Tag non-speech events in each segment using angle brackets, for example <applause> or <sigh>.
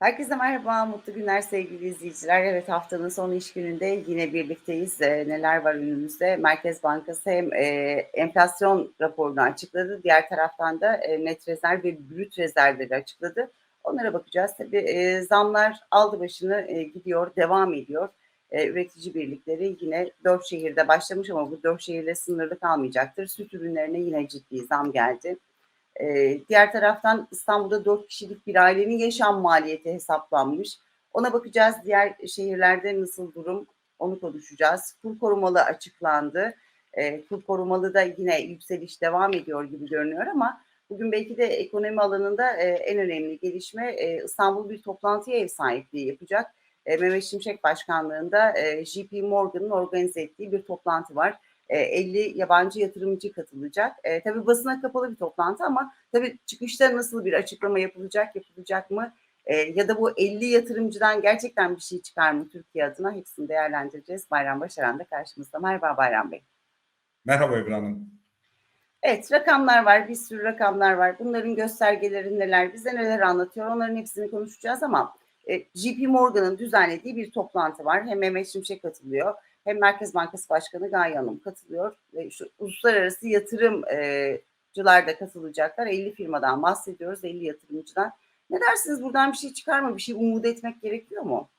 Herkese merhaba, mutlu günler sevgili izleyiciler. Evet haftanın son iş gününde yine birlikteyiz. Ee, neler var önümüzde? Merkez Bankası hem e, enflasyon raporunu açıkladı. Diğer taraftan da e, net rezerv ve brüt rezervleri açıkladı. Onlara bakacağız. Tabii e, zamlar aldı başını e, gidiyor, devam ediyor. E, üretici birlikleri yine dört şehirde başlamış ama bu dört şehirle sınırlı kalmayacaktır. Süt ürünlerine yine ciddi zam geldi. Ee, diğer taraftan İstanbul'da 4 kişilik bir ailenin yaşam maliyeti hesaplanmış. Ona bakacağız. Diğer şehirlerde nasıl durum onu konuşacağız. Kur korumalı açıklandı. Ee, kur korumalı da yine yükseliş devam ediyor gibi görünüyor ama bugün belki de ekonomi alanında e, en önemli gelişme e, İstanbul bir toplantıya ev sahipliği yapacak. E, Mehmet Şimşek Başkanlığında e, JP Morgan'ın organize ettiği bir toplantı var. 50 e, yabancı yatırımcı katılacak. E, tabii basına kapalı bir toplantı ama tabii çıkışta nasıl bir açıklama yapılacak, yapılacak mı? E, ya da bu 50 yatırımcıdan gerçekten bir şey çıkar mı Türkiye adına? Hepsini değerlendireceğiz. Bayram Başaran da karşımızda. Merhaba Bayram Bey. Merhaba Ebru Hanım. Evet rakamlar var, bir sürü rakamlar var. Bunların göstergeleri neler, bize neler anlatıyor onların hepsini konuşacağız ama e, JP Morgan'ın düzenlediği bir toplantı var. Hem Mehmet Şimşek katılıyor hem Merkez Bankası Başkanı Gaye Hanım katılıyor. Ve şu uluslararası yatırımcılar da katılacaklar. 50 firmadan bahsediyoruz, 50 yatırımcıdan. Ne dersiniz buradan bir şey çıkar mı? Bir şey umut etmek gerekiyor mu?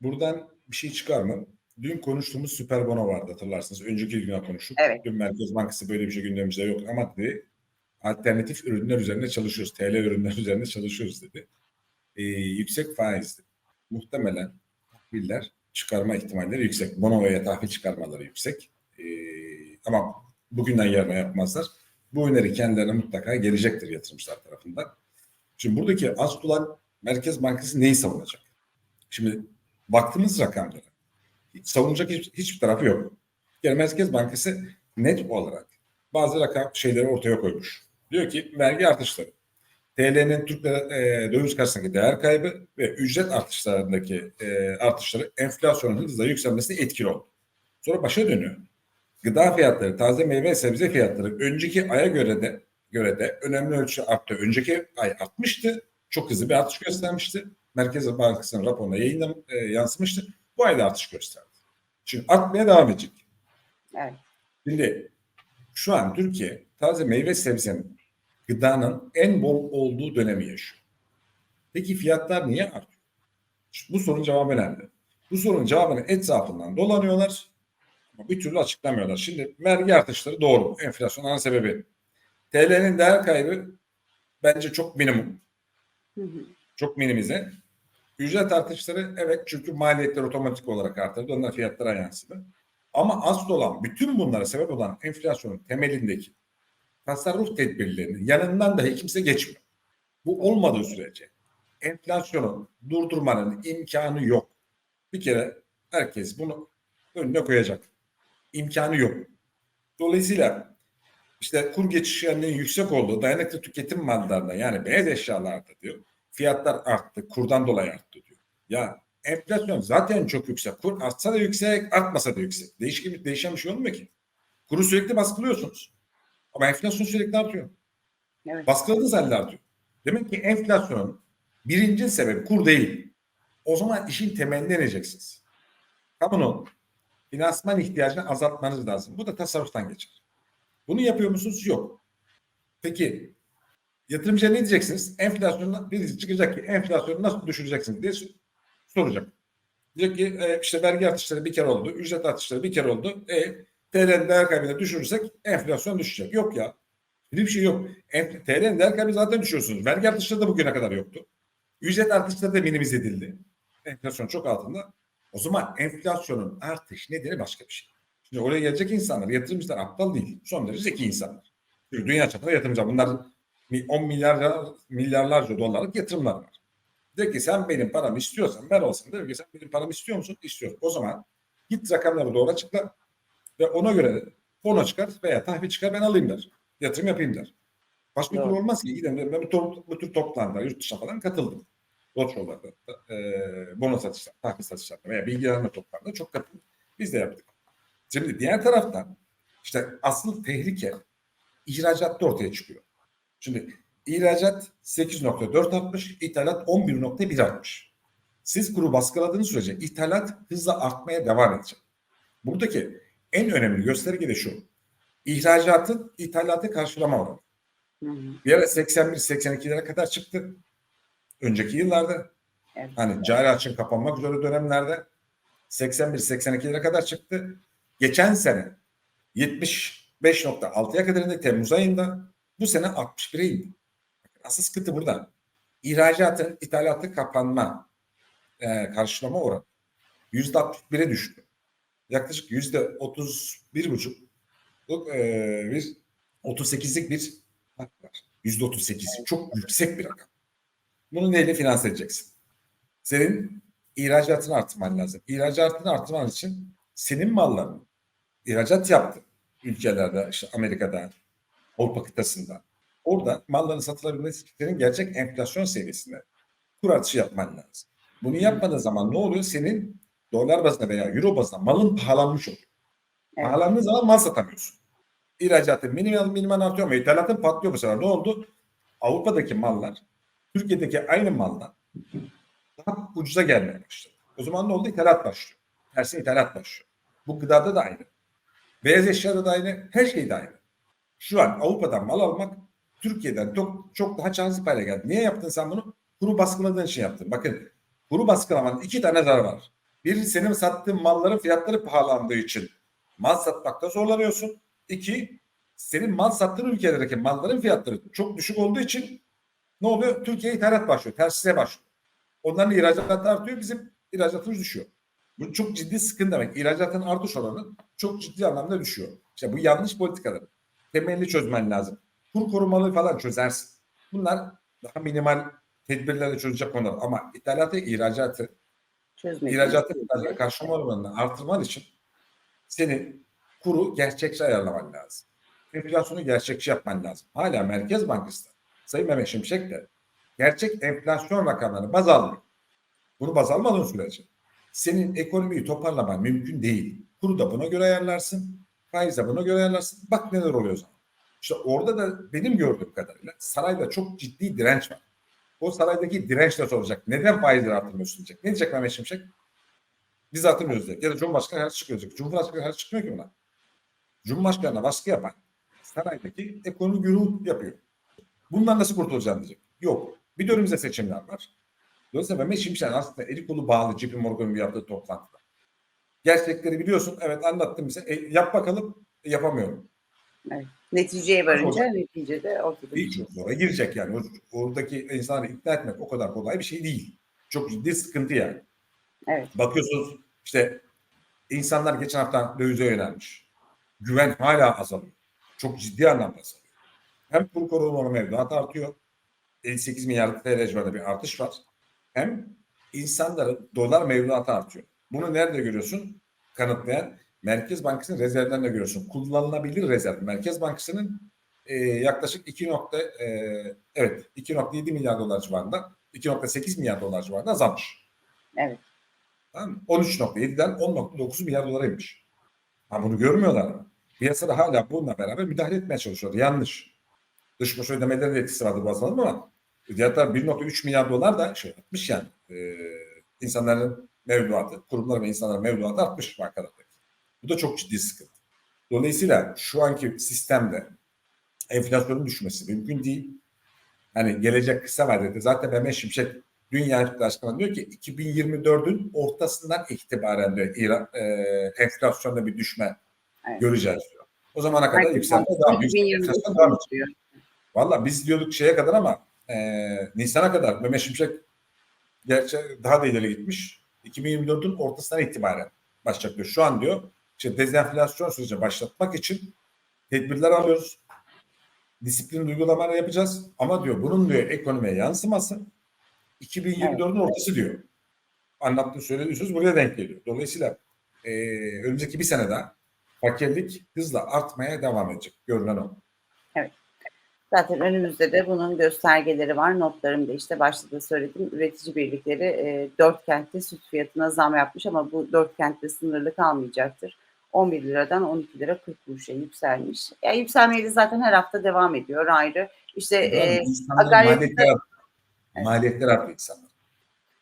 Buradan bir şey çıkar mı? Dün konuştuğumuz süper bono vardı hatırlarsınız. Önceki güne konuştuk. Evet. Dün Merkez Bankası böyle bir şey gündemimizde yok ama dedi alternatif ürünler üzerinde çalışıyoruz. TL ürünler üzerinde çalışıyoruz dedi. Ee, yüksek faizli. Muhtemelen tahviller çıkarma ihtimalleri yüksek. Bono veya tahvil çıkarmaları yüksek. Ee, ama bugünden yarına yapmazlar. Bu öneri kendilerine mutlaka gelecektir yatırımcılar tarafından. Şimdi buradaki az tutulan Merkez Bankası neyi savunacak? Şimdi baktığımız rakamlara savunacak hiç, hiçbir tarafı yok. Yani Merkez Bankası net olarak bazı rakam şeyleri ortaya koymuş. Diyor ki vergi artışları, TL'nin Türk lira, e, döviz karşısındaki değer kaybı ve ücret artışlarındaki e, artışları enflasyonun hızla yükselmesine etkili oldu. Sonra başa dönüyor. Gıda fiyatları, taze meyve ve sebze fiyatları önceki aya göre de göre de önemli ölçü arttı. Önceki ay artmıştı. Çok hızlı bir artış göstermişti. Merkez Bankası'nın raporuna yayından e, yansımıştı. Bu ayda artış gösterdi. Şimdi artmaya devam edecek. Evet. Şimdi şu an Türkiye taze meyve sebzenin gıdanın en bol olduğu dönemi yaşıyor. Peki fiyatlar niye artıyor? İşte bu sorunun cevabı önemli. Bu sorunun cevabını etrafından dolanıyorlar ama bir türlü açıklamıyorlar. Şimdi vergi artışları doğru. Enflasyon ana sebebi. TL'nin değer kaybı bence çok minimum. Hı hı. Çok minimize. Ücret artışları evet çünkü maliyetler otomatik olarak arttırdı. Onlar fiyatlara yansıdı. Ama asıl olan bütün bunlara sebep olan enflasyonun temelindeki tasarruf tedbirlerinin yanından dahi kimse geçmiyor. Bu olmadığı sürece enflasyonu durdurmanın imkanı yok. Bir kere herkes bunu önüne koyacak. İmkanı yok. Dolayısıyla işte kur geçişlerinin yüksek olduğu dayanıklı tüketim mallarında yani beyaz eşyalarda diyor fiyatlar arttı. Kurdan dolayı arttı diyor. Ya enflasyon zaten çok yüksek. Kur artsa da yüksek, artmasa da yüksek. Değişken, değişen bir şey olmuyor ki. Kuru sürekli baskılıyorsunuz. Ama enflasyon sürekli artıyor. Evet. Baskıladığınız halde artıyor. Demek ki enflasyonun birinci sebebi kur değil. O zaman işin temeline ineceksiniz. Kamunun finansman ihtiyacını azaltmanız lazım. Bu da tasarruftan geçer. Bunu yapıyor musunuz? Yok. Peki yatırımcıya ne diyeceksiniz? Enflasyondan birisi çıkacak ki enflasyonu nasıl düşüreceksiniz diye soracak. Diyecek ki e, işte vergi artışları bir kere oldu, ücret artışları bir kere oldu. E, TL'nin değer kaybını düşürürsek enflasyon düşecek. Yok ya. Bir şey yok. TL'nin değer kaybını zaten düşüyorsunuz. Vergi artışları da bugüne kadar yoktu. Ücret artışları da minimize edildi. Enflasyon çok altında. O zaman enflasyonun artış nedeni başka bir şey. Şimdi oraya gelecek insanlar, yatırımcılar aptal değil. Son derece zeki insanlar. Çünkü dünya çapında yatırımcılar. Bunlar 10 milyar milyarlarca dolarlık yatırımlar var. De ki sen benim paramı istiyorsan ben olsam der ki sen benim paramı istiyor musun? İstiyorum. O zaman git rakamları doğru açıkla ve ona göre bono çıkar veya tahvil çıkar ben alayım der. Yatırım yapayım der. Başka türlü olmaz ki. Gidelim ben bu, to bu tür toplantılara yurt dışına falan katıldım. Roadshow e, bono satışlar, tahvil satışlarında veya bilgilenme toplantılarında çok katıldım. Biz de yaptık. Şimdi diğer taraftan işte asıl tehlike ihracatta ortaya çıkıyor. Şimdi İhracat 8.4 artmış, ithalat 11.1 artmış. Siz kuru baskıladığınız sürece ithalat hızla artmaya devam edecek. Buradaki en önemli gösterge de şu. İhracatın ithalatı karşılama oranı. Hı hı. Bir ara 81-82'lere kadar çıktı. Önceki yıllarda. Evet. Hani cari açın kapanmak üzere dönemlerde 81-82'lere kadar çıktı. Geçen sene 75.6'ya kadar indi Temmuz ayında. Bu sene 61'e indi. Asıl sıkıntı burada. İhracatın ithalatı kapanma e, karşılama oranı %61'e düştü. Yaklaşık %31,5 e, bir 38'lik bir fark var. %38 çok yüksek bir rakam. Bunu neyle finanse edeceksin? Senin ihracatını arttırman lazım. İhracatını arttırman için senin malların ihracat yaptı ülkelerde, işte Amerika'da, Avrupa kıtasında. Orada malların satılabilmesi için senin gerçek enflasyon seviyesinde kur artışı yapman lazım. Bunu yapmadığın zaman ne oluyor? Senin dolar bazında veya euro bazında malın pahalanmış oluyor. Evet. Pahalandığı zaman mal satamıyorsun. İhracatın minimal minimal artıyor ama ithalatın patlıyor bu sefer. Ne oldu? Avrupa'daki mallar Türkiye'deki aynı maldan daha ucuza gelmeye başladı. O zaman ne oldu? İthalat başlıyor. Tersine ithalat başlıyor. Bu gıdada da aynı. Beyaz eşyada da aynı. Her şeyde aynı. Şu an Avrupa'dan mal almak Türkiye'den çok, çok daha cazip hale geldi. Niye yaptın sen bunu? Kuru baskıladığın için yaptın. Bakın kuru baskılamanın iki tane zararı var. Bir senin sattığın malların fiyatları pahalandığı için mal satmakta zorlanıyorsun. İki, senin mal sattığın ülkelerdeki malların fiyatları çok düşük olduğu için ne oluyor? Türkiye'ye ithalat başlıyor. Tersine başlıyor. Onların ihracatı artıyor. Bizim ihracatımız düşüyor. Bu çok ciddi sıkıntı demek. İhracatın artış oranı çok ciddi anlamda düşüyor. İşte bu yanlış politikalar. Temelli çözmen lazım. Kur korumalı falan çözersin. Bunlar daha minimal tedbirlerle çözecek konular. Ama ithalatı, ihracatı, Çözmek. ihracatı ihracatı karşılama oranını artırman için senin kuru gerçekçi ayarlaman lazım. Enflasyonu gerçekçi yapman lazım. Hala Merkez Bankası da, Sayın Mehmet Şimşek de gerçek enflasyon rakamlarını baz almıyor. Bunu baz almadığın sürece senin ekonomiyi toparlaman mümkün değil. Kuru da buna göre ayarlarsın. Faiz de buna göre ayarlarsın. Bak neler oluyor o zaman. İşte orada da benim gördüğüm kadarıyla sarayda çok ciddi direnç var. O saraydaki direnç de soracak. Neden faizleri artırmıyorsun diyecek. Ne diyecek Mehmet Şimşek? Biz artırmıyoruz diyecek. Ya da Cumhurbaşkanı her çıkıyor diyecek. Cumhurbaşkanı her çıkmıyor ki buna. Cumhurbaşkanına baskı yapan saraydaki ekonomi güruh yapıyor. Bundan nasıl kurtulacağım diyecek. Yok. Bir de seçimler var. Dolayısıyla Mehmet Şimşek aslında eli kolu bağlı JP Morgan'ın yaptığı toplantıda. Gerçekleri biliyorsun. Evet anlattım bize. E, yap bakalım. E, yapamıyorum. Neticeye varınca Olacak. neticede ortada bir Bir şey. çok zora girecek yani. Oradaki insanları ikna etmek o kadar kolay bir şey değil. Çok ciddi sıkıntı yani. Evet. Bakıyorsunuz işte insanlar geçen hafta dövize yönelmiş. Güven hala azalıyor. Çok ciddi anlamda azalıyor. Hem kur koruma mevduat artıyor. 58 milyar TL civarında bir artış var. Hem insanların dolar mevduatı artıyor. Bunu nerede görüyorsun? Kanıtlayan Merkez Bankası'nın rezervlerinde görüyorsun. Kullanılabilir rezerv. Merkez Bankası'nın e, yaklaşık 2 nokta, e, evet 2.7 milyar dolar civarında 2.8 milyar dolar civarında azalmış. Evet. Tamam mı? 13.7'den 10.9 milyar dolara inmiş. Ha bunu görmüyorlar mı? Piyasada hala bununla beraber müdahale etmeye çalışıyorlar. Yanlış. Dış borç ödemelerin de etkisi vardır bazı ama taraf 1.3 milyar dolar da şey yapmış yani. E, insanların mevduatı, kurumlar ve insanların mevduatı artmış bankalardaki. Bu da çok ciddi sıkıntı. Dolayısıyla şu anki sistemde enflasyonun düşmesi mümkün değil. Hani gelecek kısa vadede zaten Mehmet Şimşek Dünya Başkanı diyor ki 2024'ün ortasından itibaren diyor İran, e, enflasyonda bir düşme Evet. göreceğiz diyor. O zamana kadar yükselme devam, yüksek 2023 enflasyon devam edecek. diyor. Valla biz diyorduk şeye kadar ama e, Nisan'a kadar Mehmet Şimşek gerçi daha da ileri gitmiş. 2024'ün ortasından itibaren başlayacak diyor. Şu an diyor işte dezenflasyon süreci başlatmak için tedbirler alıyoruz. Disiplin uygulamaları yapacağız. Ama diyor bunun diyor ekonomiye yansıması 2024'ün ortası diyor. Anlattığım söylediği söz buraya denk geliyor. Dolayısıyla e, önümüzdeki bir sene daha fakirlik hızla artmaya devam edecek. Görünen o. Zaten önümüzde de bunun göstergeleri var. Notlarımda işte başta da söyledim. Üretici birlikleri e, dört kentte süt fiyatına zam yapmış ama bu dört kentte sınırlı kalmayacaktır. 11 liradan 12 lira 40 kuruşa yükselmiş. Yani yükselmeye de zaten her hafta devam ediyor ayrı. İşte e, akaryakıt- maliyetler arttı insanlar.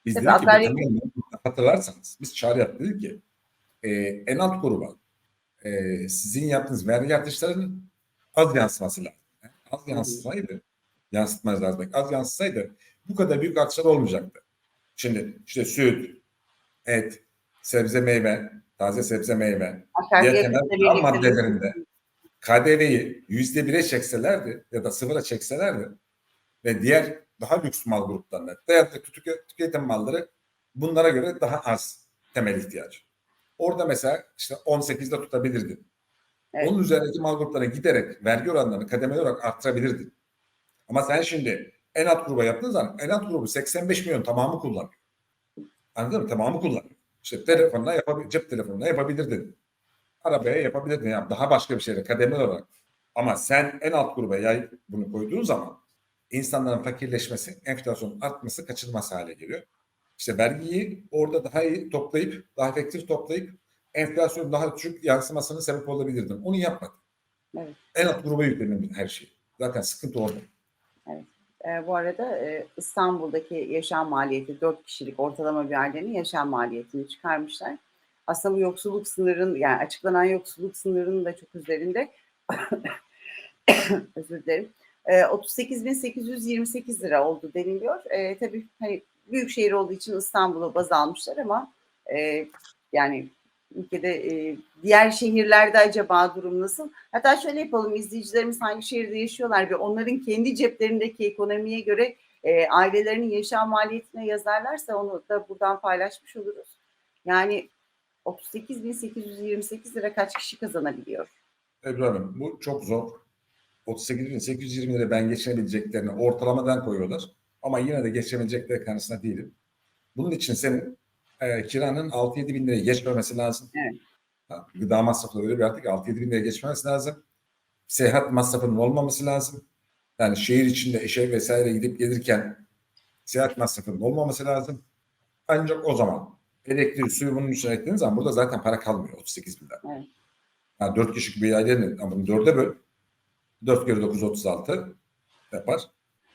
Biz Tabii dedik ki, akaryakıt- hatırlarsanız biz çağrı yaptık dedik ki e, en alt gruba e, sizin yaptığınız vergi artışlarının az yansıması lazım. Az yansısaydı, yansıtmanız lazım. Az yansısaydı bu kadar büyük artışlar olmayacaktı. Şimdi işte süt, et, sebze meyve, taze sebze meyve, diğer temel maddelerinde KDV'yi yüzde bire çekselerdi ya da sıfıra çekselerdi ve diğer daha lüks mal gruplarına veya da tüke- tüketim malları bunlara göre daha az temel ihtiyacı. Orada mesela işte 18'de tutabilirdin. Evet. Onun üzerindeki mal gruplarına giderek vergi oranlarını kademeli olarak arttırabilirdin. Ama sen şimdi en alt gruba yaptığın zaman en alt grubu 85 milyon tamamı kullanıyor. Anladın mı? Tamamı kullanıyor. İşte telefonla yapabilir, cep telefonuna yapabilirdin. Arabaya yapabilirdin. Yani daha başka bir şeyle kademeli olarak. Ama sen en alt gruba yay bunu koyduğun zaman insanların fakirleşmesi, enflasyonun artması kaçınılmaz hale geliyor. İşte vergiyi orada daha iyi toplayıp, daha efektif toplayıp enflasyonun daha düşük yansımasına sebep olabilirdin. Onu yapmadın. Evet. En alt gruba yükledin her şeyi. Zaten sıkıntı orada. E, bu arada e, İstanbul'daki yaşam maliyeti 4 kişilik ortalama bir ailenin yaşam maliyetini çıkarmışlar. Aslında bu yoksulluk sınırının yani açıklanan yoksulluk sınırının da çok üzerinde <coughs> özür dilerim. E, 38.828 lira oldu deniliyor. E, tabii hani büyük şehir olduğu için İstanbul'u baz almışlar ama e, yani ülkede e, diğer şehirlerde acaba durum nasıl? Hatta şöyle yapalım izleyicilerimiz hangi şehirde yaşıyorlar ve onların kendi ceplerindeki ekonomiye göre e, ailelerinin yaşam maliyetine yazarlarsa onu da buradan paylaşmış oluruz. Yani 38.828 lira kaç kişi kazanabiliyor? Ebru Hanım bu çok zor. 38.820 lira ben geçinebileceklerini ortalamadan koyuyorlar. Ama yine de geçebilecekleri kanısında değilim. Bunun için senin e, kiranın 6-7 bin liraya geçmemesi lazım. Evet. Gıda masrafları öyle bir artık 6-7 bin liraya geçmemesi lazım. Seyahat masrafının olmaması lazım. Yani şehir içinde işe vesaire gidip gelirken seyahat masrafının olmaması lazım. Ancak o zaman elektriği, suyu bunun için eklediğiniz zaman burada zaten para kalmıyor 38 binden. Evet. Yani 4 kişilik bir ailenin ama bunu 4'e böl. 4 kere 9 36 yapar.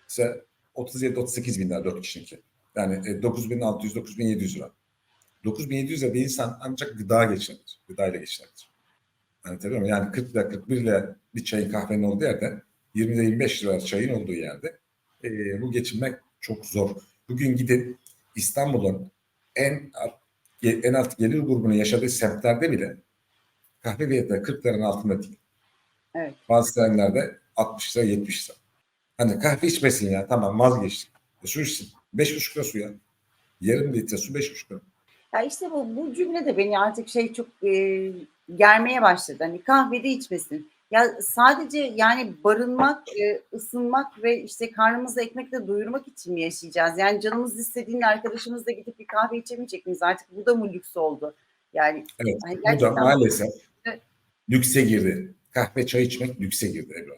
İşte 37-38 bin lira 4 kişininki. Yani e, 9600 9700 lira. 9700 lira bir insan ancak gıda geçinir. Gıdayla geçinir. Yani tabii mi? Yani 40 lira 41 lira bir çayın kahvenin olduğu yerde 20 lira 25 lira çayın olduğu yerde e, bu geçinmek çok zor. Bugün gidin İstanbul'un en en alt gelir grubunun yaşadığı semtlerde bile kahve fiyatları 40 liranın altında değil. Evet. Bazı trenlerde 60 lira 70 lira. Hani kahve içmesin ya tamam vazgeçtik. E, su içsin. 5,5 lira su ya. Yarım litre su 5,5 lira. Ya işte bu, bu cümle de beni artık şey çok e, germeye başladı. Hani kahvede içmesin. Ya sadece yani barınmak, e, ısınmak ve işte karnımızı ekmekle doyurmak için mi yaşayacağız? Yani canımız istediğinde arkadaşımızla gidip bir kahve içemeyecek miyiz? Artık bu da mı lüks oldu? Yani Evet. Ay, Bu da maalesef Evet. lükse girdi. Kahve çay içmek lükse girdi Ebru.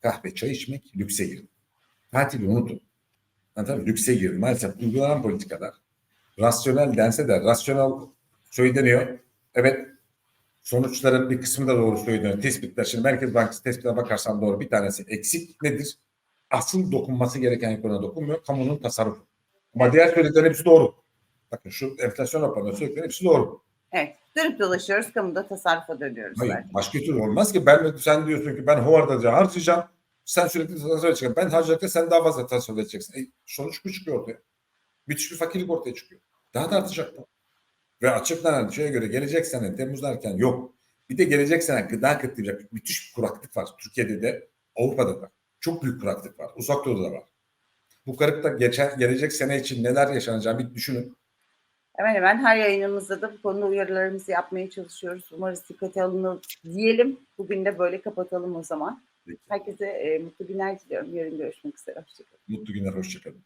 Kahve çay içmek lükse girdi. Tatili unutun. Yani tabii lükse girdi. Maalesef uygulanan politikalar rasyonel dense de rasyonel söyleniyor. Evet sonuçların bir kısmı da doğru söyleniyor. Tespitler. Şimdi Merkez Bankası tespitine bakarsan doğru bir tanesi eksik nedir? Asıl dokunması gereken ekonomiye dokunmuyor. Kamunun tasarrufu. Ama diğer söylediklerin hepsi doğru. Bakın şu enflasyon raporunda söylediklerin hepsi doğru. evet dönüp dolaşıyoruz kamuda tasarrufa dönüyoruz. Hayır, zaten. başka türlü olmaz ki. Ben sen diyorsun ki ben Howard'a harcayacağım. Sen sürekli tasarruf edeceksin. Ben harcarken sen daha fazla tasarruf edeceksin. E, sonuç bu çıkıyor ortaya. Müthiş bir fakirlik ortaya çıkıyor. Daha da artacak bu. Ve açıklanan şeye göre gelecek sene Temmuz'dan erken yok. Bir de gelecek sene gıda kıtlayacak müthiş bir kuraklık var. Türkiye'de de Avrupa'da da. Çok büyük kuraklık var. Uzak Doğu'da da var. Bu kuraklıkta geçen, gelecek sene için neler yaşanacağını bir düşünün. Hemen hemen her yayınımızda da bu konuda uyarılarımızı yapmaya çalışıyoruz. Umarız dikkate alınır diyelim. Bugün de böyle kapatalım o zaman. Herkese e, mutlu günler diliyorum. Yarın görüşmek üzere. Hoşçakalın. Mutlu günler, hoşçakalın.